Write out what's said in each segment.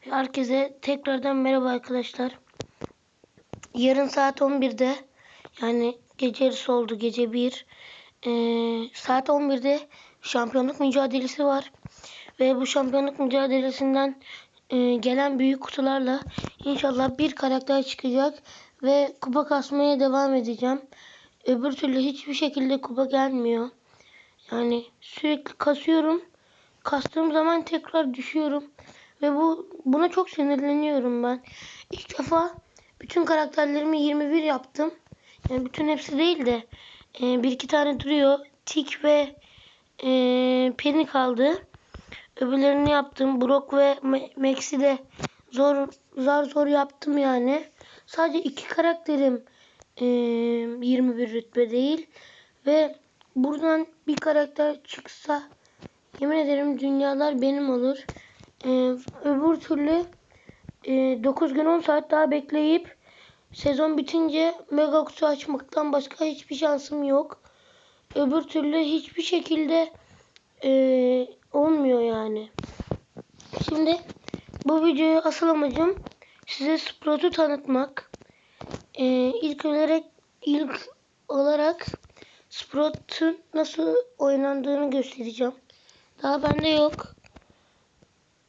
Herkese tekrardan merhaba arkadaşlar. Yarın saat 11'de yani gece yarısı oldu gece 1. Ee, saat 11'de şampiyonluk mücadelesi var. Ve bu şampiyonluk mücadelesinden e, gelen büyük kutularla inşallah bir karakter çıkacak. Ve kupa kasmaya devam edeceğim. Öbür türlü hiçbir şekilde kupa gelmiyor. Yani sürekli kasıyorum. Kastığım zaman tekrar düşüyorum. Ve bu buna çok sinirleniyorum ben. İlk defa bütün karakterlerimi 21 yaptım. Yani bütün hepsi değil de e, bir iki tane duruyor. Tik ve e, Penny kaldı. Öbürlerini yaptım. Brock ve Ma- Max'i de zor zar zor yaptım yani. Sadece iki karakterim e, 21 rütbe değil. Ve buradan bir karakter çıksa yemin ederim dünyalar benim olur. Ee, öbür türlü e, 9 gün 10 saat daha bekleyip sezon bitince mega kutu açmaktan başka hiçbir şansım yok. Öbür türlü hiçbir şekilde e, olmuyor yani. Şimdi bu videoyu asıl amacım size Sprout'u tanıtmak. E, ilk olarak ilk olarak Sprout'un nasıl oynandığını göstereceğim. Daha bende yok.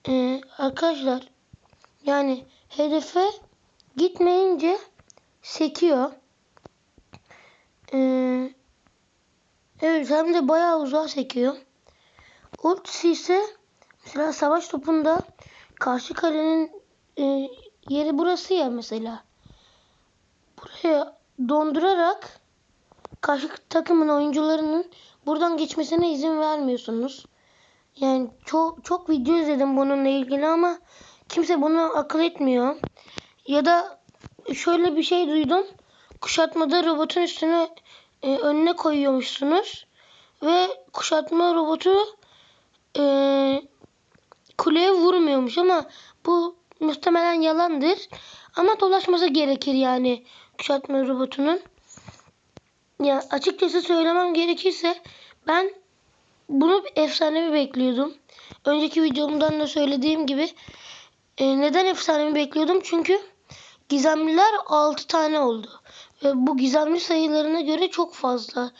Ee, arkadaşlar yani hedefe gitmeyince sekiyor. Ee, evet hem de bayağı uzağa sekiyor. Ultisi ise mesela savaş topunda karşı kalenin e, yeri burası ya mesela. Buraya dondurarak karşı takımın oyuncularının buradan geçmesine izin vermiyorsunuz. Yani çok çok video izledim bununla ilgili ama kimse bunu akıl etmiyor. Ya da şöyle bir şey duydum. Kuşatmada robotun üstüne e, önüne koyuyormuşsunuz ve kuşatma robotu e, kuleye vurmuyormuş ama bu muhtemelen yalandır. Ama dolaşması gerekir yani kuşatma robotunun. Ya açıkçası söylemem gerekirse ben bunu efsanevi bekliyordum. Önceki videomdan da söylediğim gibi e, neden efsanevi bekliyordum? Çünkü gizemliler 6 tane oldu. Ve bu gizemli sayılarına göre çok fazla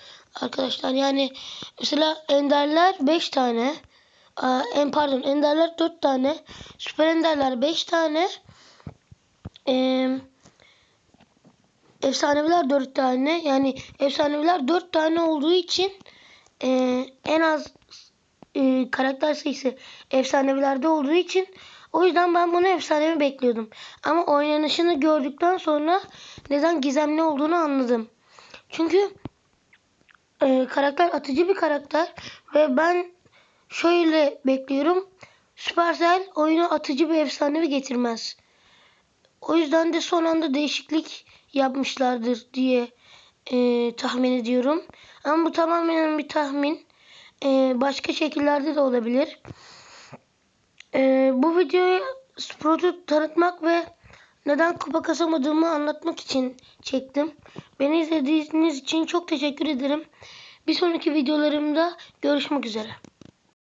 arkadaşlar. Yani mesela enderler 5 tane. Aa, en pardon enderler 4 tane. Süper enderler 5 tane. Eee efsaneviler 4 tane. Yani efsaneviler 4 tane olduğu için e, en az e, karakter sayısı efsanevilerde olduğu için o yüzden ben bunu efsanevi bekliyordum. Ama oynanışını gördükten sonra neden gizemli olduğunu anladım. Çünkü e, karakter atıcı bir karakter ve ben şöyle bekliyorum. Supercell oyuna atıcı bir efsanevi getirmez. O yüzden de son anda değişiklik yapmışlardır diye e, tahmin ediyorum. Ama bu tamamen bir tahmin. E, başka şekillerde de olabilir. E, bu videoyu Sprout'u tanıtmak ve neden kupa kasamadığımı anlatmak için çektim. Beni izlediğiniz için çok teşekkür ederim. Bir sonraki videolarımda görüşmek üzere.